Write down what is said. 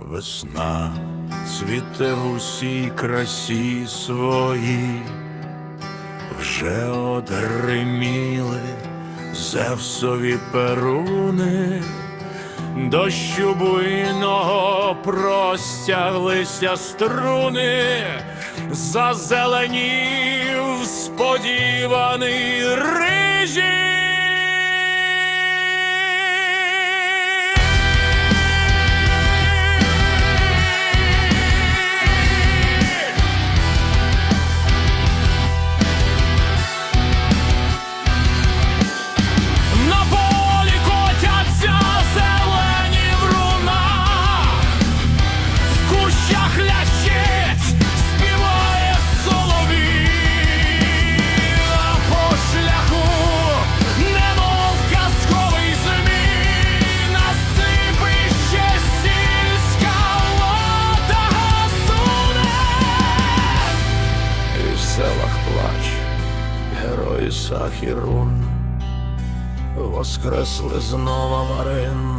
весна цвіте в усій красі своїй, вже одреміли Зевсові перуни, дощу буйного простяглися струни, зазеленів сподіваний рижі. Герої Сахірун. Воскресли знову Марин,